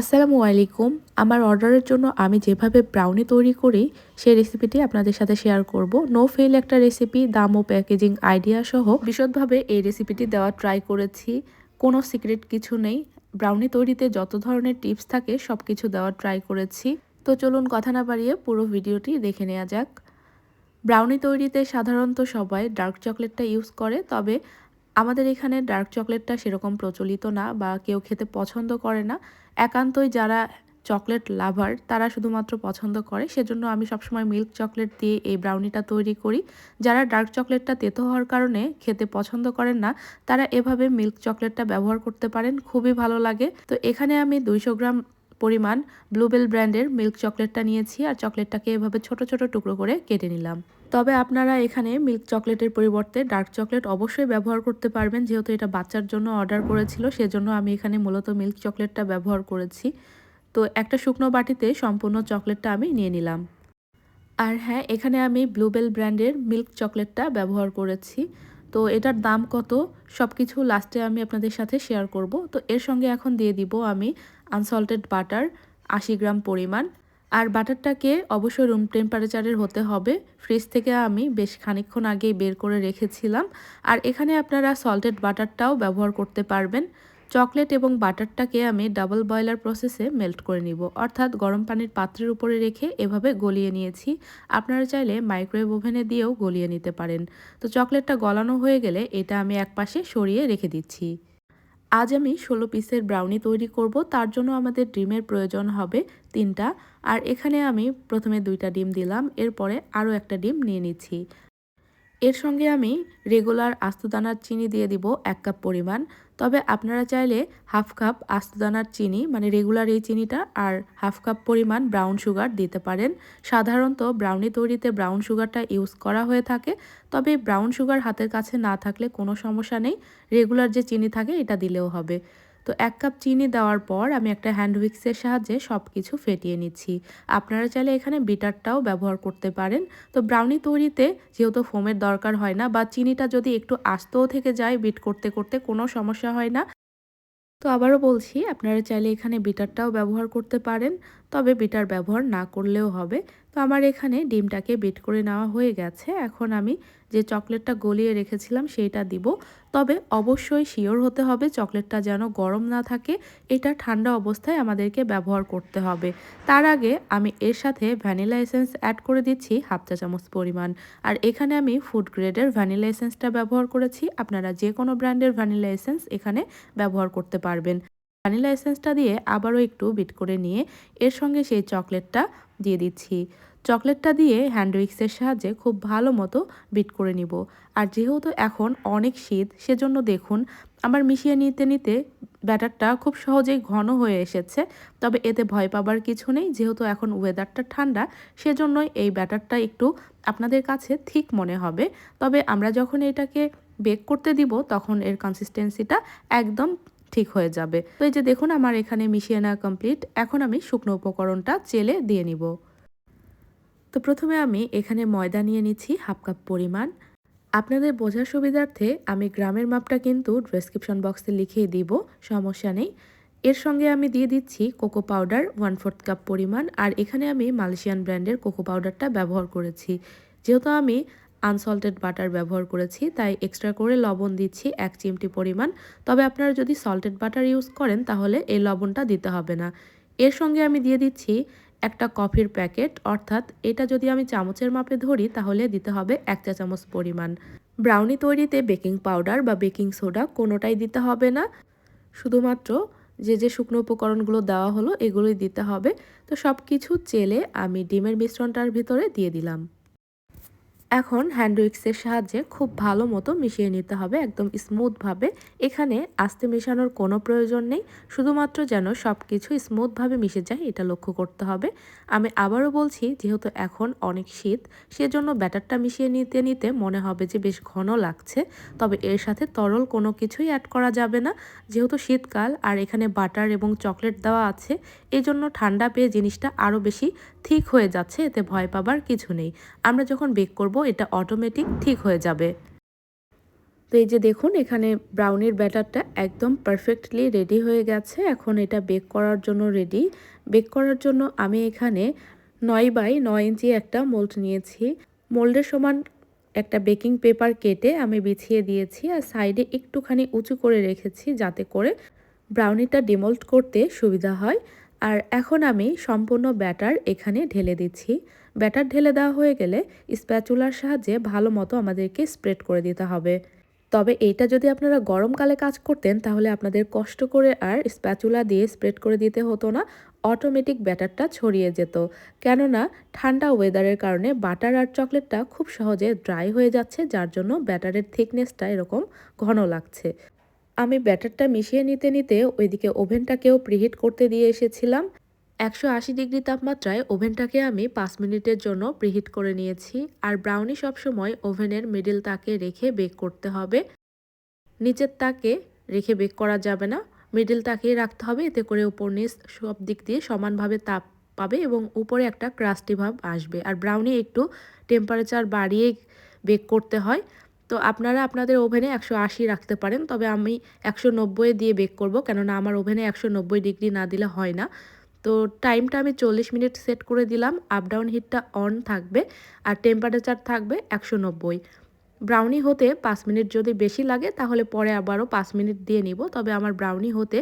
আসসালামু আলাইকুম। আমার অর্ডারের জন্য আমি যেভাবে ব্রাউনি তৈরি করি, সেই রেসিপিটি আপনাদের সাথে শেয়ার করব। নো ফেল একটা রেসিপি দাম ও প্যাকেজিং আইডিয়া সহ বিশদভাবে এই রেসিপিটি দেওয়া ট্রাই করেছি। কোনো সিক্রেট কিছু নেই। ব্রাউনি তৈরিতে যত ধরনের টিপস থাকে সব কিছু দেওয়া ট্রাই করেছি। তো চলুন কথা না বাড়িয়ে পুরো ভিডিওটি দেখে নেওয়া যাক। ব্রাউনি তৈরিতে সাধারণত সবাই ডার্ক চকলেটটা ইউজ করে, তবে আমাদের এখানে ডার্ক চকলেটটা সেরকম প্রচলিত না বা কেউ খেতে পছন্দ করে না। একান্তই যারা চকলেট লাভার তারা শুধুমাত্র পছন্দ করে। সেজন্য আমি সবসময় মিল্ক চকলেট দিয়ে এই ব্রাউনিটা তৈরি করি। যারা ডার্ক চকলেটটা তেতো হওয়ার কারণে খেতে পছন্দ করেন না, তারা এভাবে মিল্ক চকলেটটা ব্যবহার করতে পারেন। খুবই ভালো লাগে। তো এখানে আমি দুইশো গ্রাম পরিমাণ ব্লুবেল ব্র্যান্ডের মিল্ক চকলেটটা নিয়েছি। আর চকলেটটাকে এভাবে ছোট ছোট টুকরো করে কেটে নিলাম। তবে আপনারা এখানে মিল্ক চকলেটের পরিবর্তে ডার্ক চকলেট অবশ্যই ব্যবহার করতে পারবেন। যেহেতু এটা বাচ্চার জন্য অর্ডার করেছিল, সেজন্য আমি এখানে মূলত মিল্ক চকলেটটা ব্যবহার করেছি। তো একটা শুকনো বাটিতে সম্পূর্ণ চকলেটটা আমি নিয়ে নিলাম। আর হ্যাঁ এখানে আমি ব্লুবেল ব্র্যান্ডের মিল্ক চকলেটটা ব্যবহার করেছি। তো এটার দাম কত সব কিছু লাস্টে আমি আপনাদের সাথে শেয়ার করব। তো এর সঙ্গে এখন দিয়ে দিব আমি আনসল্টেড বাটার আশি গ্রাম পরিমাণ। আর বাটারটাকে অবশ্যই রুম টেম্পারেচারের হতে হবে। ফ্রিজ থেকে আমি বেশ খানিক্ষণ আগেই বের করে রেখেছিলাম। আর এখানে আপনারা সল্টেড বাটারটাও ব্যবহার করতে পারবেন। চকলেট এবং বাটারটাকে আমি ডাবল বয়লার প্রসেসে মেল্ট করে নিব। অর্থাৎ গরম পানির পাত্রের উপরে রেখে এভাবে গলিয়ে নিয়েছি। আপনারা চাইলে মাইক্রোওয়েভ ওভেনে দিয়েও গলিয়ে নিতে পারেন। তো চকলেটটা গলানো হয়ে গেলে এটা আমি এক পাশে সরিয়ে রেখে দিচ্ছি। আজ আমি ষোলো পিসের ব্রাউনি তৈরি করব, তার জন্য আমাদের ডিমের প্রয়োজন হবে তিনটা। আর এখানে আমি প্রথমে দুইটা ডিম দিলাম, এরপরে আরও একটা ডিম নিয়ে নিচ্ছি। এর সঙ্গে আমি রেগুলার আস্তদানার চিনি দিয়ে দিব এক কাপ পরিমাণ। তবে আপনারা চাইলে হাফ কাপ আস্তদানার চিনি মানে রেগুলার এই চিনিটা, আর হাফ কাপ পরিমাণ ব্রাউন সুগার দিতে পারেন। সাধারণত ব্রাউনি তৈরিতে ব্রাউন সুগারটা ইউজ করা হয়ে থাকে, তবে ব্রাউন সুগার হাতের কাছে না থাকলে কোনো সমস্যা নেই। রেগুলার যে চিনি থাকে, এটা দিলেও হবে। তো এক কাপ চিনি দেওয়ার পর আমি একটা হ্যান্ড উইক্সের সাহায্যে সব কিছু ফেটিয়ে নিচ্ছি। আপনারা চাইলে এখানে বিটারটাও ব্যবহার করতে পারেন। তো ব্রাউনি তৈরিতে যেহেতু ফোমের দরকার হয় না বা চিনিটা যদি একটু আস্তও থেকে যায় বিট করতে করতে কোনো সমস্যা হয় না। তো আবারও বলছি, আপনারা চাইলে এখানে বিটারটাও ব্যবহার করতে পারেন, তবে বিটার ব্যবহার না করলেও হবে। তো আমার এখানে ডিমটাকে বিট করে নেওয়া হয়ে গেছে। এখন আমি যে চকলেটটা গলিয়ে রেখেছিলাম সেইটা দিব। তবে অবশ্যই শিওর হতে হবে চকলেটটা যেন গরম না থাকে। এটা ঠান্ডা অবস্থায় আমাদেরকে ব্যবহার করতে হবে। তার আগে আমি এর সাথে ভ্যানিলা এসেন্স অ্যাড করে দিচ্ছি হাফ চা চামচ পরিমাণ। আর এখানে আমি ফুড গ্রেডের ভ্যানিলা এসেন্সটা ব্যবহার করেছি। আপনারা যে কোনো ব্র্যান্ডের ভ্যানিলা এসেন্স এখানে ব্যবহার করতে পারবেন। ভ্যানিলা এসেন্সটা দিয়ে আবারও একটু বিট করে নিয়ে এর সঙ্গে সেই চকলেটটা দিয়ে দিচ্ছি। চকলেটটা দিয়ে হ্যান্ড উইক্সের সাহায্যে খুব ভালো মতো বিট করে নিব। আর যেহেতু এখন অনেক শীত, সেজন্য দেখুন, আমার মিশিয়ে নিতে নিতে ব্যাটারটা খুব সহজেই ঘন হয়ে এসেছে। তবে এতে ভয় পাবার কিছু নেই, যেহেতু এখন ওয়েদারটা ঠান্ডা, সেজন্যই এই ব্যাটারটা একটু আপনাদের কাছে ঠিক মনে হবে। তবে আমরা যখন এটাকে বেক করতে দিব, তখন এর কনসিস্টেন্সিটা একদম ঠিক হয়ে যাবে। তো এই যে দেখুন আমার এখানে মিশিয়ে নেওয়া কমপ্লিট এখন আমি শুকনো উপকরণটা চেলে দিয়ে নিব। তো প্রথমে আমি এখানে ময়দা নিয়ে নিচ্ছি হাফ কাপ পরিমাণ। আপনাদের বোঝার সুবিধার্থে আমি গ্রামের মাপটা কিন্তু ডেসক্রিপশন বক্সে লিখিয়ে দিব, সমস্যা নেই। এর সঙ্গে আমি দিয়ে দিচ্ছি cocoa powder one fourth cup পরিমাণ। আর এখানে আমি মালয়েশিয়ান ব্র্যান্ডের কোকো পাউডারটা ব্যবহার করেছি। যেহেতু আমি আনসল্টেড বাটার ব্যবহার করেছি, তাই এক্সট্রা করে লবণ দিচ্ছি এক চিমটি পরিমাণ। তবে আপনারা যদি সল্টেড বাটার ইউজ করেন, তাহলে এই লবণটা দিতে হবে না। এর সঙ্গে আমি দিয়ে দিচ্ছি একটা কফির প্যাকেট অর্থাৎ এটা যদি আমি চামচের মাপে ধরি, তাহলে দিতে হবে এক চা চামচ পরিমাণ। ব্রাউনি তৈরিতে বেকিং পাউডার বা বেকিং সোডা কোনোটাই দিতে হবে না। শুধুমাত্র যে যে শুকনো উপকরণগুলো দেওয়া হলো, এগুলোই দিতে হবে। তো সব কিছু চেলে আমি ডিমের মিশ্রণটার ভিতরে দিয়ে দিলাম। এখন হ্যান্ড উইক্সের সাহায্যে খুব ভালো মতো মিশিয়ে নিতে হবে একদম স্মুথভাবে এখানে আস্তে মেশানোর কোনো প্রয়োজন নেই, শুধুমাত্র যেন সব কিছু স্মুথভাবে মিশে যায়, এটা লক্ষ্য করতে হবে। আমি আবারও বলছি, যেহেতু এখন অনেক শীত, সেজন্য ব্যাটারটা মিশিয়ে নিতে নিতে মনে হবে যে বেশ ঘন লাগছে। তবে এর সাথে তরল কোনো কিছুই অ্যাড করা যাবে না, যেহেতু শীতকাল আর এখানে বাটার এবং চকলেট দেওয়া আছে এই জন্য ঠান্ডা পেয়ে জিনিসটা আরও বেশি ঠিক হয়ে যাচ্ছে, এতে ভয় পাবার কিছু নেই। আমরা যখন বেক করব এটা অটোমেটিক ঠিক হয়ে যাবে। তো এই যে দেখুন, এখানে ব্রাউনির ব্যাটারটা একদম পারফেক্টলি রেডি হয়ে গেছে। এখন এটা বেক করার জন্য রেডি বেক করার জন্য আমি এখানে নয় বাই নয় ইঞ্চি একটা মোল্ড নিয়েছি। মোল্ডের সমান একটা বেকিং পেপার কেটে আমি বিছিয়ে দিয়েছি আর সাইডে একটুখানি উঁচু করে রেখেছি যাতে করে ব্রাউনিটা ডিমোল্ড করতে সুবিধা হয়। আর এখন আমি সম্পূর্ণ ব্যাটার এখানে ঢেলে দিচ্ছি। ব্যাটার ঢেলে দেওয়া হয়ে গেলে স্প্যাচুলার সাহায্যে ভালো মতো আমাদেরকে স্প্রেড করে দিতে হবে। তবে এইটা যদি আপনারা গরমকালে কাজ করতেন, তাহলে আপনাদের কষ্ট করে আর স্প্যাচুলা দিয়ে স্প্রেড করে দিতে হতো না, অটোমেটিক ব্যাটারটা ছড়িয়ে যেত। কেননা, ঠান্ডা ওয়েদারের কারণে বাটার আর চকলেটটা খুব সহজে ড্রাই হয়ে যাচ্ছে, যার জন্য ব্যাটারের থিকনেসটা এরকম ঘন লাগছে। আমি ব্যাটারটা মিশিয়ে নিতে নিতে ওইদিকে ওভেনটাকেও প্রিহিট করতে দিয়ে এসেছিলাম। একশো আশি ডিগ্রি তাপমাত্রায় ওভেনটাকে আমি পাঁচ মিনিটের জন্য প্রিহিট করে নিয়েছি, আর ব্রাউনি সবসময় ওভেনের মিডিল তাকে রেখে বেক করতে হবে। নিচের তাকে রেখে বেক করা যাবে না, মিডিল তাকিয়ে রাখতে হবে, এতে করে উপর নিচ সব দিক দিয়ে সমানভাবে তাপ পাবে এবং উপরে একটা ক্রাস্টি ভাব আসবে। আর ব্রাউনি একটু টেম্পারেচার বাড়িয়ে বেক করতে হয়। তো আপনারা আপনাদের ওভেনে একশো আশি রাখতে পারেন, তবে আমি একশো নব্বই দিয়ে বেক করব, কেননা আমার ওভেনে একশো নব্বই ডিগ্রি না দিলে হয় না। তো টাইমটা আমি চল্লিশ মিনিট সেট করে দিলাম। আপ ডাউন হিটটা অন থাকবে আর টেম্পারেচার থাকবে একশো নব্বই। ব্রাউনি হতে পাঁচ মিনিট যদি বেশি লাগে, তাহলে পরে আবারও পাঁচ মিনিট দিয়ে নিব। তবে আমার ব্রাউনি হতে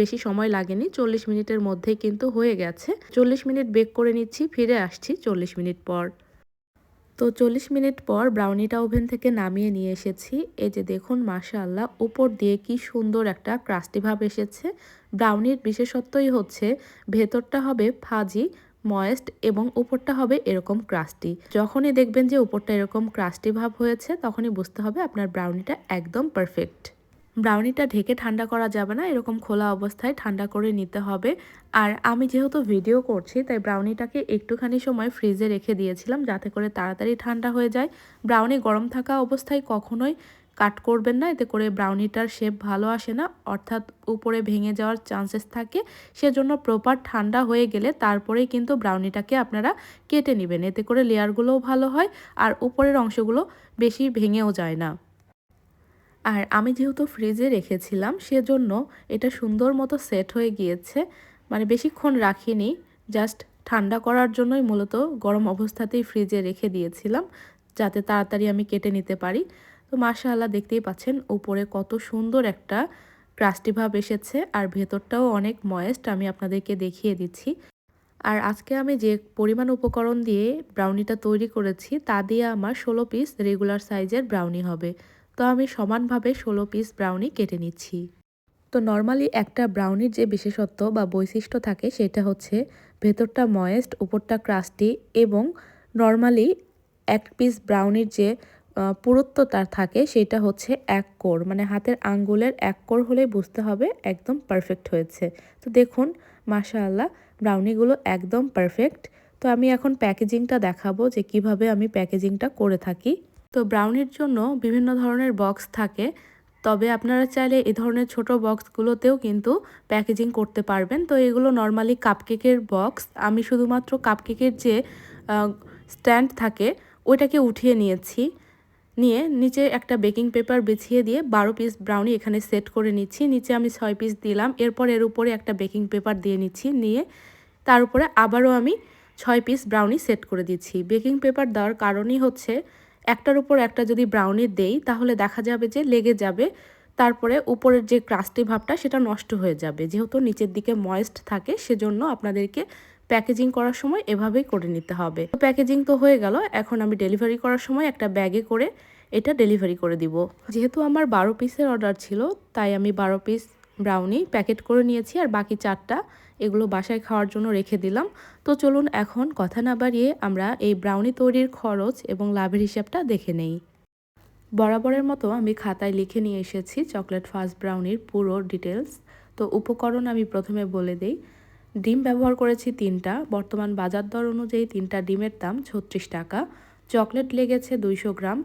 বেশি সময় লাগেনি। চল্লিশ মিনিটের মধ্যেই কিন্তু হয়ে গেছে। চল্লিশ মিনিট বেক করে নিচ্ছি, ফিরে আসছি চল্লিশ মিনিট পর। তো চল্লিশ মিনিট পর ব্রাউনিটা ওভেন থেকে নামিয়ে নিয়ে এসেছি। এই যে দেখুন, মাশাআল্লাহ, উপর দিয়ে কি সুন্দর একটা ক্রাস্টি ভাব এসেছে। ব্রাউনির বিশেষত্বই হচ্ছে, ভেতরটা হবে ফাজি, ময়েস্ট এবং উপরটা হবে এরকম ক্রাস্টি। যখনই দেখবেন যে উপরটা এরকম ক্রাস্টি ভাব হয়েছে, তখনই বুঝতে হবে আপনার ব্রাউনিটা একদম পারফেক্ট। ব্রাউনিটা ঢেকে ঠান্ডা করা যাবে না, এরকম খোলা অবস্থায় ঠান্ডা করে নিতে হবে। আর আমি যেহেতু ভিডিও করছি, তাই ব্রাউনিটাকে একটুখানি সময় ফ্রিজে রেখে দিয়েছিলাম যাতে করে তাড়াতাড়ি ঠান্ডা হয়ে যায়। ব্রাউনি গরম থাকা অবস্থায় কখনোই কাট করবেন না, এতে করে ব্রাউনিটার শেপ ভালো আসে না। অর্থাৎ উপরে ভেঙে যাওয়ার চান্সেস থাকে, সেজন্য প্রপার ঠান্ডা হয়ে গেলে তারপরেই কিন্তু ব্রাউনিটাকে আপনারা কেটে নেবেন। এতে করে লেয়ারগুলোও ভালো হয়, আর উপরের অংশগুলো বেশি ভেঙেও যায় না। আর আমি যেহেতু ফ্রিজে রেখেছিলাম, সেজন্য এটা সুন্দর মতো সেট হয়ে গিয়েছে। মানে বেশিক্ষণ রাখিনি জাস্ট ঠান্ডা করার জন্যই মূলত গরম অবস্থাতেই ফ্রিজে রেখে দিয়েছিলাম, যাতে তাড়াতাড়ি আমি কেটে নিতে পারি। তো মাশাআল্লাহ দেখতেই পাচ্ছেন, উপরে কত সুন্দর একটা ক্রাস্টি ভাব এসেছে আর ভেতরটাও অনেক ময়েস্ট আমি আপনাদেরকে দেখিয়ে দিচ্ছি। আর আজকে আমি যে পরিমাণ উপকরণ দিয়ে ব্রাউনিটা তৈরি করেছি, তা দিয়ে আমার ষোলো পিস রেগুলার সাইজের ব্রাউনি হবে। তো আমি সমানভাবে ষোলো পিস ব্রাউনি কেটে নিচ্ছি। তো নর্মালি একটা ব্রাউনির যে বিশেষত্ব বা বৈশিষ্ট্য থাকে, সেটা হচ্ছে ভেতরটা ময়েস্ট উপরটা ক্রাস্টি এবং নর্মালি এক পিস ব্রাউনির যে পুরুত্ব তার থাকে, সেটা হচ্ছে এক কোর। মানে হাতের আঙ্গুলের এক কোর হলেই বুঝতে হবে একদম পারফেক্ট হয়েছে। তো দেখুন, মাশাআল্লাহ ব্রাউনিগুলো একদম পারফেক্ট তো আমি এখন প্যাকেজিংটা দেখাবো যে কীভাবে আমি প্যাকেজিংটা করে থাকি। তো ব্রাউনির জন্য বিভিন্ন ধরনের বক্স থাকে। তবে আপনারা চাইলে এই ধরনের ছোট বক্সগুলোতেও কিন্তু প্যাকেজিং করতে পারবেন। তো এগুলো নর্মালি কাপকেকের বক্স আমি শুধুমাত্র কাপকেকের যে স্ট্যান্ড থাকে, ওইটাকে উঠিয়ে নিয়েছি। নিয়ে নিচে একটা বেকিং পেপার বিছিয়ে দিয়ে বারো পিস ব্রাউনি এখানে সেট করে নিচ্ছি। নিচে আমি ছয় পিস দিলাম। এরপর এর উপরে একটা বেকিং পেপার দিয়ে নিচ্ছি। নিয়ে তার উপরে আবারও আমি ছয় পিস ব্রাউনি সেট করে দিচ্ছি। বেকিং পেপার দেওয়ার কারণই হচ্ছে একটার উপর একটা যদি ব্রাউনি দেই, তাহলে দেখা যাবে যে লেগে যাবে। তারপরে উপরের যে ক্রাস্টি ভাবটা, সেটা নষ্ট হয়ে যাবে। যেহেতু নিচের দিকে ময়েস্ট থাকে, সেজন্য আপনাদেরকে প্যাকেজিং করার সময় এভাবেই করে নিতে হবে। প্যাকেজিং তো হয়ে গেল, এখন আমি ডেলিভারি করার সময় একটা ব্যাগে করে এটা ডেলিভারি করে দিব। যেহেতু আমার বারো পিসের অর্ডার ছিল, তাই আমি বারো পিস ব্রাউনি প্যাকেট করে নিয়েছি আর বাকি চারটা এগুলো বাসায় খাওয়ার জন্য রেখে দিলাম। তো চলুন এখন কথা না বাড়িয়ে আমরা এই ব্রাউনি তৈরির খরচ এবং লাভের হিসাবটা দেখে নেই। বরাবরের মতো আমি খাতায় লিখে নিয়ে এসেছি চকলেট ফাস্ট ব্রাউনির পুরো ডিটেলস তো উপকরণ আমি প্রথমে বলে দিই ডিম ব্যবহার করেছি তিনটা, বর্তমান বাজার দর অনুযায়ী তিনটা ডিমের দাম ছত্রিশ টাকা। চকলেট লেগেছে দুইশো গ্রাম।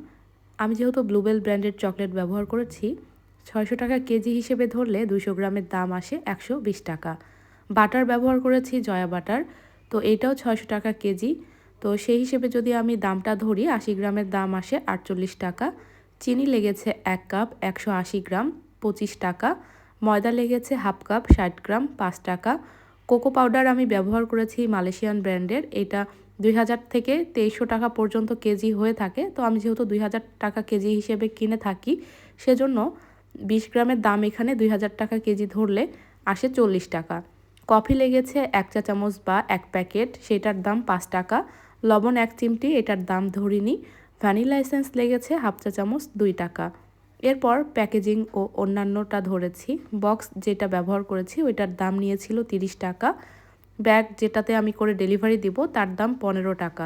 আমি যেহেতু ব্লুবেল ব্র্যান্ডের চকলেট ব্যবহার করেছি, ছয়শো টাকা কেজি হিসেবে ধরলে দুইশো গ্রামের দাম আসে একশো বিশ টাকা। বাটার ব্যবহার করেছি জয়া বাটার, তো এইটাও ছয়শো টাকা কেজি। তো সেই হিসেবে যদি আমি দামটা ধরি, আশি গ্রামের দাম আসে আটচল্লিশ টাকা। চিনি লেগেছে এক কাপ একশো আশি গ্রাম, পঁচিশ টাকা। ময়দা লেগেছে হাফ কাপ ষাট গ্রাম, পাঁচ টাকা। কোকো পাউডার আমি ব্যবহার করেছি মালয়েশিয়ান ব্র্যান্ডের। এটা দুই হাজার থেকে তেইশশো টাকা পর্যন্ত কেজি হয়ে থাকে। তো আমি যেহেতু দুই হাজার টাকা কেজি হিসেবে কিনে থাকি, সেজন্য বিশ গ্রামের দাম এখানে দুই হাজার টাকা কেজি ধরলে আসে চল্লিশ টাকা। কফি লেগেছে এক চা চামচ বা এক প্যাকেট, সেটার দাম পাঁচ টাকা। লবণ এক চিমটি, এটার দাম ধরিনি। ভ্যানিলা এসেন্স লেগেছে হাফ চা চামচ, দুই টাকা। এরপর প্যাকেজিং ও অন্যান্যটা ধরেছি। বক্স যেটা ব্যবহার করেছি, ওইটার দাম নিয়েছিল তিরিশ টাকা। ব্যাগ যেটাতে আমি করে ডেলিভারি দিব, তার দাম পনেরো টাকা।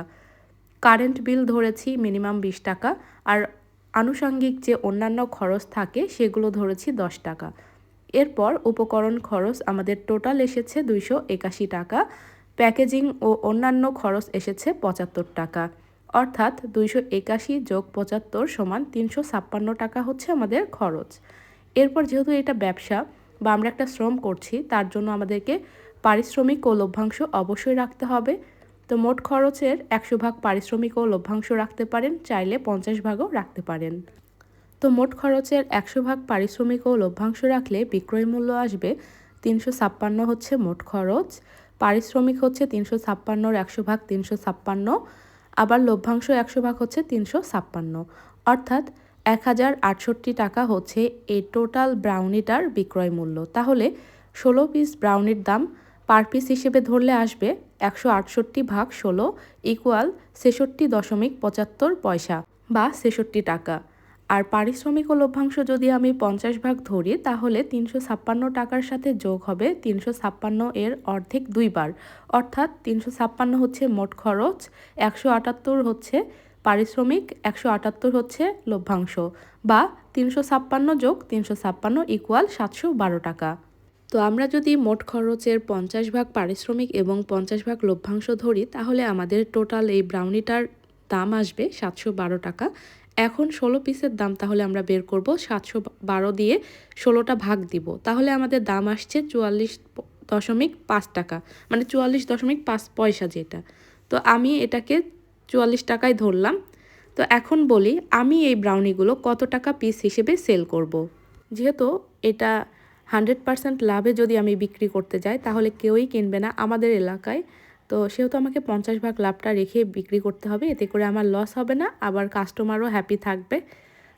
কারেন্ট বিল ধরেছি মিনিমাম বিশ টাকা। আর আনুষঙ্গিক যে অন্যান্য খরচ থাকে, সেগুলো ধরেছি দশ টাকা। এরপর উপকরণ খরচ আমাদের টোটাল এসেছে দুইশো একাশি টাকা। প্যাকেজিং ও অন্যান্য খরচ এসেছে পঁচাত্তর টাকা। অর্থাৎ দুইশো একাশি যোগ পঁচাত্তর সমান তিনশো ছাপ্পান্ন টাকা হচ্ছে আমাদের খরচ। এরপর যেহেতু এটা ব্যবসা বা আমরা একটা শ্রম করছি, তার জন্য আমাদেরকে পারিশ্রমিক ও লভ্যাংশ অবশ্যই রাখতে হবে। তো মোট খরচের একশো ভাগ পারিশ্রমিক ও লভ্যাংশ রাখতে পারেন, চাইলে পঞ্চাশ ভাগও রাখতে পারেন। তো মোট খরচের একশো ভাগ পারিশ্রমিক ও লভ্যাংশ রাখলে বিক্রয় মূল্য আসবে তিনশো ছাপ্পান্ন হচ্ছে মোট খরচ। পারিশ্রমিক হচ্ছে তিনশো ছাপ্পান্নর একশো ভাগ তিনশো ছাপ্পান্ন। আবার লভ্যাংশ একশো ভাগ হচ্ছে তিনশো ছাপ্পান্ন। অর্থাৎ এক হাজার আটষট্টি টাকা হচ্ছে এ টোটাল ব্রাউনিটার বিক্রয় মূল্য। তাহলে ষোলো পিস ব্রাউনির দাম পার পিস হিসেবে ধরলে আসবে একশো আটষট্টি ভাগ ষোলো ইকুয়াল ছেষট্টি দশমিক পঁচাত্তর পয়সা বা ছেষট্টি টাকা। আর পারিশ্রমিক ও লভ্যাংশ যদি আমি পঞ্চাশ ভাগ ধরি, তাহলে তিনশো ছাপ্পান্ন টাকার সাথে যোগ হবে তিনশো ছাপ্পান্ন এর অর্ধেক দুইবার অর্থাৎ তিনশো ছাপ্পান্ন হচ্ছে মোট খরচ, একশো আটাত্তর হচ্ছে পারিশ্রমিক, একশো আটাত্তর হচ্ছে লভ্যাংশ বা তিনশো ছাপ্পান্ন যোগ তিনশো ছাপ্পান্ন ইকুয়াল সাতশো বারো টাকা। তো আমরা যদি মোট খরচের পঞ্চাশ ভাগ পারিশ্রমিক এবং পঞ্চাশ ভাগ লভ্যাংশ ধরি, তাহলে আমাদের টোটাল এই ব্রাউনিটার দাম আসবে সাতশো বারো টাকা। এখন ষোলো পিসের দাম তাহলে আমরা বের করব, সাতশো বারো দিয়ে ষোলোটা ভাগ দিব। তাহলে আমাদের দাম আসছে চুয়াল্লিশ দশমিক পাঁচ টাকা মানে চুয়াল্লিশ দশমিক পাঁচ পয়সা যেটা। তো আমি এটাকে চুয়াল্লিশ টাকায় ধরলাম। তো এখন বলি, আমি এই ব্রাউনিগুলো কত টাকা পিস হিসেবে সেল করব। যেহেতু এটা হান্ড্রেড পারসেন্ট লাভে যদি আমি বিক্রি করতে যাই, তাহলে কেউই কিনবে না আমাদের এলাকায়। তো সেহেতু আমাকে পঞ্চাশ ভাগ লাভটা রেখে বিক্রি করতে হবে, এতে করে আমার লস হবে না, আবার কাস্টমারও হ্যাপি থাকবে।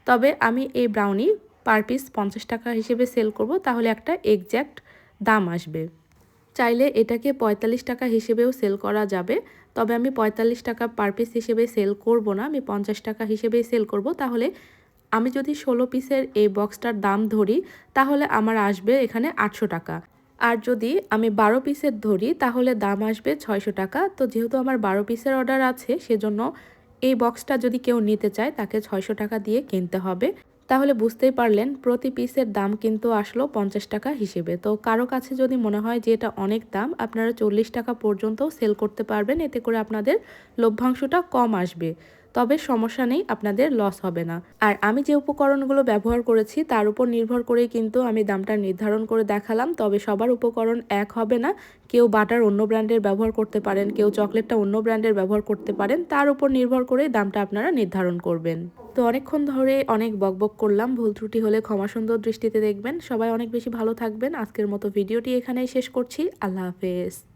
তবে আমি এই ব্রাউনি পার পিস পঞ্চাশ টাকা হিসেবে সেল করব, তাহলে একটা এক্স্যাক্ট দাম আসবে। চাইলে এটাকে পঁয়তাল্লিশ টাকা হিসেবেও সেল করা যাবে, তবে আমি পঁয়তাল্লিশ টাকা পার পিস হিসেবে সেল করব না, আমি পঞ্চাশ টাকা হিসেবেই সেল করব, তাহলে আমি যদি ষোলো পিসের এই বক্সটার দাম ধরি, তাহলে আমার আসবে এখানে আটশো টাকা। আর যদি আমি বারো পিসের ধরি, তাহলে দাম আসবে ছয়শো টাকা। তো যেহেতু আমার বারো পিসের অর্ডার আছে, সেজন্য এই বক্সটা যদি কেউ নিতে চায়, তাকে ছয়শো টাকা দিয়ে কিনতে হবে। তাহলে বুঝতেই পারলেন, প্রতি পিসের দাম কিন্তু আসলো পঞ্চাশ টাকা হিসেবে। তো কারও কাছে যদি মনে হয় যে এটা অনেক দাম, আপনারা চল্লিশ টাকা পর্যন্ত সেল করতে পারবেন। এতে করে আপনাদের লভ্যাংশটা কম আসবে। তবে সমস্যা নেই, আপনাদের লস হবে না। আর আমি যে উপকরণগুলো ব্যবহার করেছি, তার উপর নির্ভর করেই কিন্তু আমি দামটা নির্ধারণ করে দেখালাম, তবে সবার উপকরণ এক হবে না। কেউ বাটার অন্য ব্র্যান্ডের ব্যবহার করতে পারেন, কেউ চকলেটটা অন্য ব্র্যান্ডের ব্যবহার করতে পারেন, তার উপর নির্ভর করে দামটা আপনারা নির্ধারণ করবেন। তো অনেকক্ষণ ধরে অনেক বকবক করলাম, ভুল ত্রুটি হলে ক্ষমা সুন্দর দৃষ্টিতে দেখবেন। সবাই অনেক বেশি ভালো থাকবেন। আজকের মতো ভিডিওটি এখানেই শেষ করছি। আল্লাহ হাফেজ।